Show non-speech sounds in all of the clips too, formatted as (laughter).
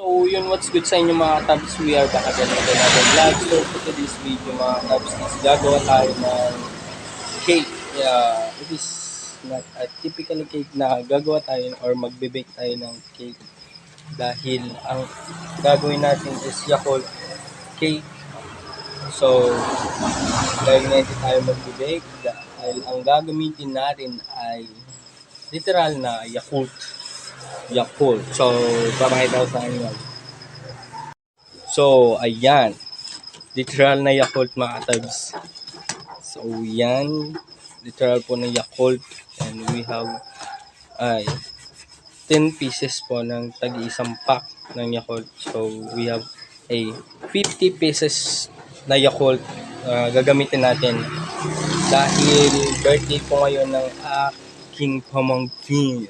So yun, what's good sa inyo mga tabs? We are back again with another vlog. So for today's video mga tabs is gagawa tayo ng cake. Yeah, it is not a typical cake na gagawa tayo or magbe-bake tayo ng cake. Dahil ang gagawin natin is Yakult cake. So, dahil na hindi tayo magbe-bake, dahil ang gagamitin natin ay literal na Yakult. Yakult. So, papakita ko sa inyo. So, ayan. Literal na Yakult mga tabs. So, yan. Literal po na Yakult. And we have ay 10 pieces po ng tag-isang pack ng Yakult. So, we have a 50 pieces na Yakult uh, gagamitin natin dahil birthday po ngayon ng aking pamangkin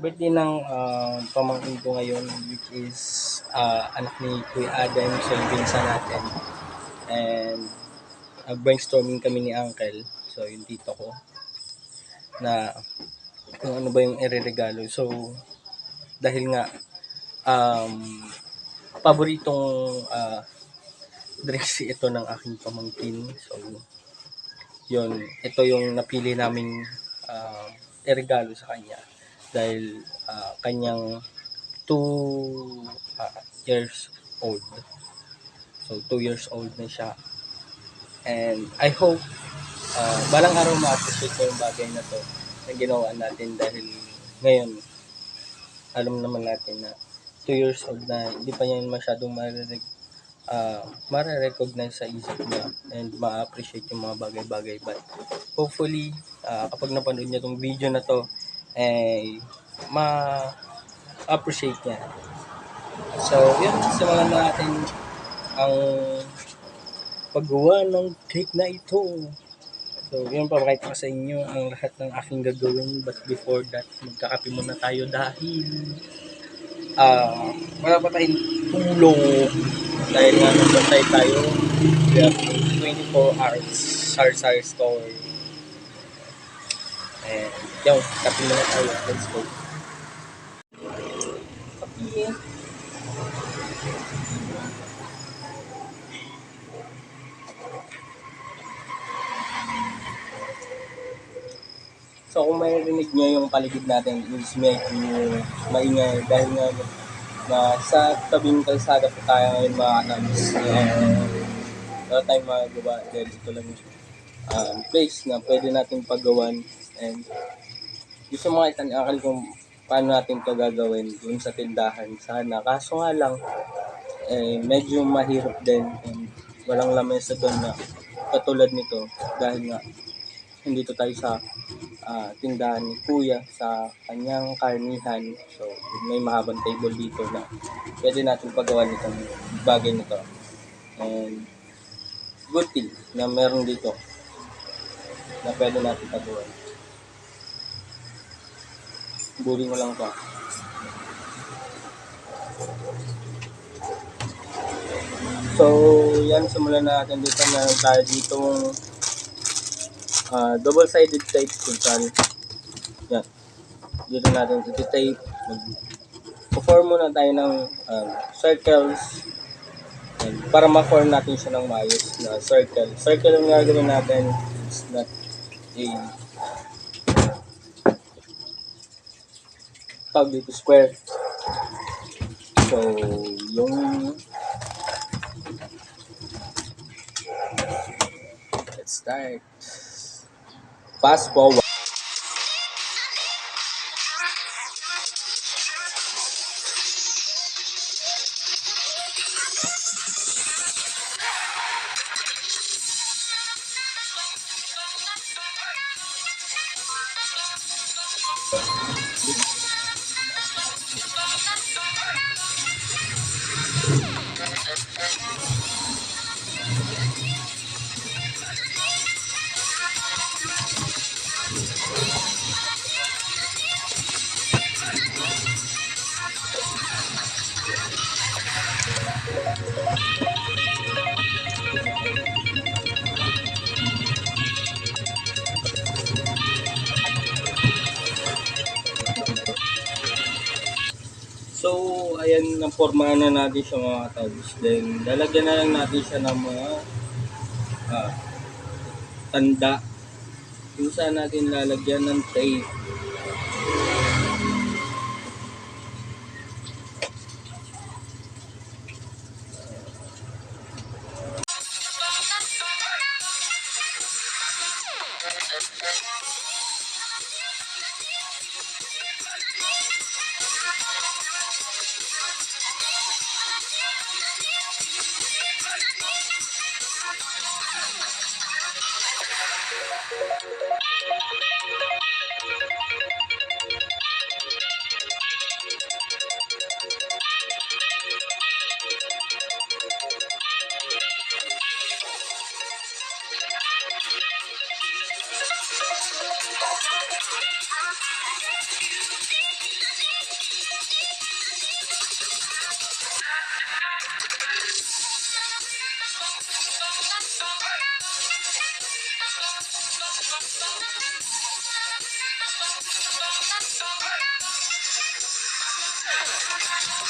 birthday ng uh, pamangkin ko ngayon which is uh, anak ni Kuya Adam so yung pinsan natin. And uh, brainstorming kami ni Uncle so yung tito ko na kung ano ba yung ireregalo. So dahil nga um, paboritong uh, dress ito ng aking pamangkin. So yun ito yung napili naming uh, iregalo sa kanya dahil ah, kanyang 2 years old. So, 2 years old na siya. And I hope ah, balang araw ma-appreciate ko yung bagay na to na ginawa natin dahil ngayon alam naman natin na 2 years old na hindi pa niya masyadong maririg uh, mare-recognize sa isip niya and ma-appreciate yung mga bagay-bagay but hopefully ah, kapag napanood niya tong video na to eh, ma-appreciate niya. So, yun, simulan na natin ang paggawa ng cake na ito. So, yun, papakita ko sa inyo ang lahat ng aking gagawin. But before that, magkakape muna tayo dahil ah wala pa tayong tulong dahil nga nagbantay tayo we have 24 hours sar-sar store and yung kape muna tayo. Let's go. Kape. So kung may rinig nyo yung paligid natin is medyo maingay dahil nga na sa tabing kalsada po tayo ngayon mga kanabis. Uh, wala tayong magagawa. Dahil ito lang yung um, place na pwede natin paggawan and gusto makita ni Akal kung paano natin ito gagawin dun sa tindahan sana. Kaso nga lang, eh, medyo mahirap din and walang lamesa doon na katulad nito dahil nga hindi to tayo sa ah, tindahan ni Kuya sa kanyang karnihan. So, may mahabang table dito na pwede natin pagawa nitong bagay nito. And good thing na meron dito na pwede natin pagawa. Buli mo lang to. So, yan, simulan na natin dito. Meron tayo ditong ah, double-sided tape total. Yan. Dito natin iti-tape. Mag-form muna tayo ng um, circles. And para ma-form natin siya ng maayos na circle. Circle ang gagawin natin. It's not a tawag dito square. So, yung let's start. Fast forward. Napormahan na natin siya mga tabs. Then, lalagyan na lang natin siya ng mga ah, tanda. Kung saan natin lalagyan ng tape.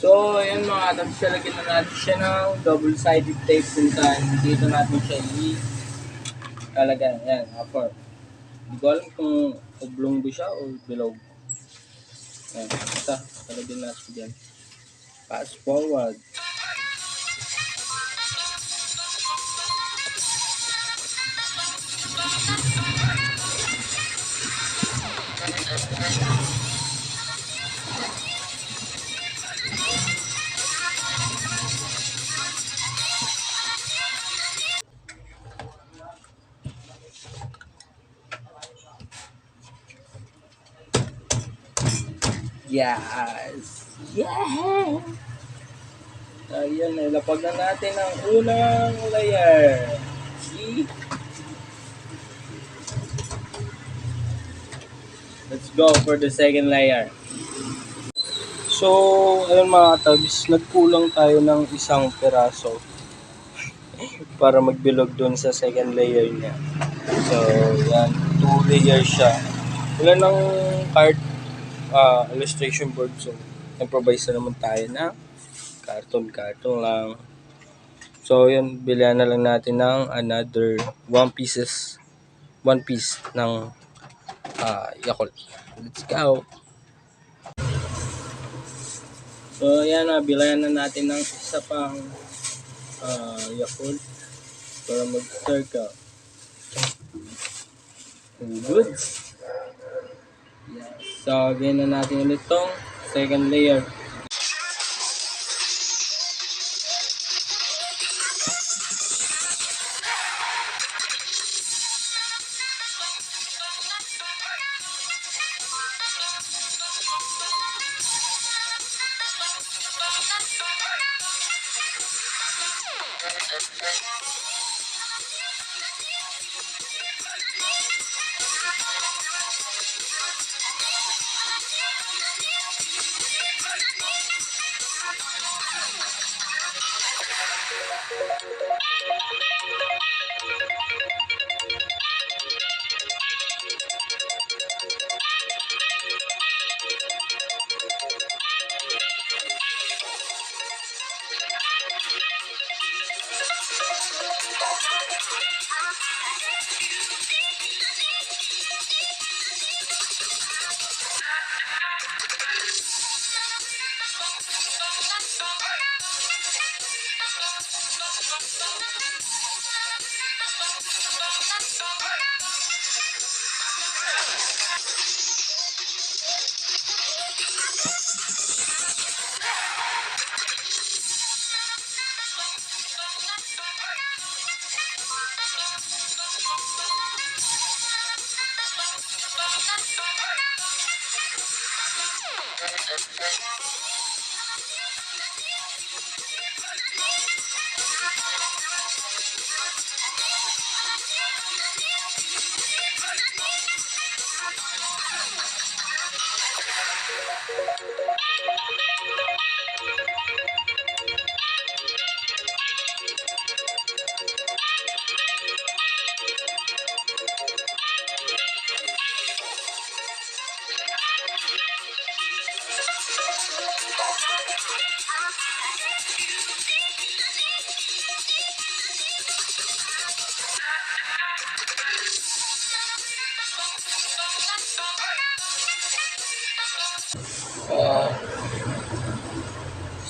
So, ayan mga tabs, lalagyan na natin siya ng double-sided tape kung saan dito natin siya i-lalagyan. Ayan, upper. Hindi ko alam kung oblong ba siya o below. Ayan, basta, lalagyan natin dyan. Fast forward. Yes! Yeah! Ayan, nilapag na natin ang unang layer. See? Let's go for the second layer. So, ayun mga tabs, nagkulang tayo ng isang peraso (laughs) para magbilog dun sa second layer niya. So, yan, two layers siya. Wala ng card ah, illustration board. So, improvise na naman tayo na carton-carton lang. So, yun, bilihan na lang natin ng another one pieces, one piece ng ah, Yakult. Let's go! So, yan na, bilihan na natin ng isa pang ah, Yakult para mag-circle. Good. Yes. So, again na natin ulit tong second layer. Thank you.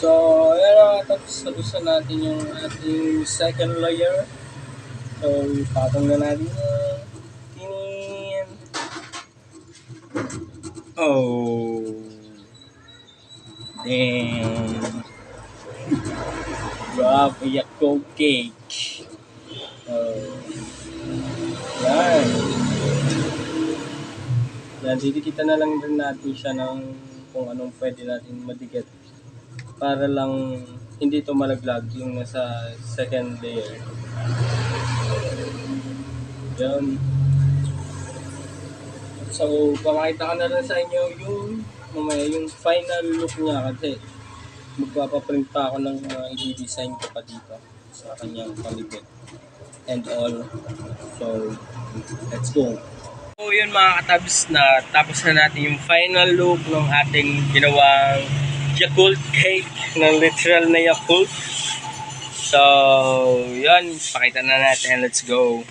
So, ayan na, tapos tapusan natin yung ating second layer. So, patong na natin yung tinin. Oh. Damn. A Yakult cake. Oh. Yan. Yan, didikita na lang rin natin siya ng kung anong pwede natin madikit para lang hindi to malaglag yung nasa second layer. Yan. So, pakakita ko na rin sa inyo yung mamaya yung final look niya kasi magpapaprint pa ako ng mga i-design ko pa dito sa kanyang palibot and all. So, let's go. So yun mga katabs na tapos na natin yung final look ng ating ginawang Yakult cake ng literal na Yakult. So, yun, pakita na natin. Let's go.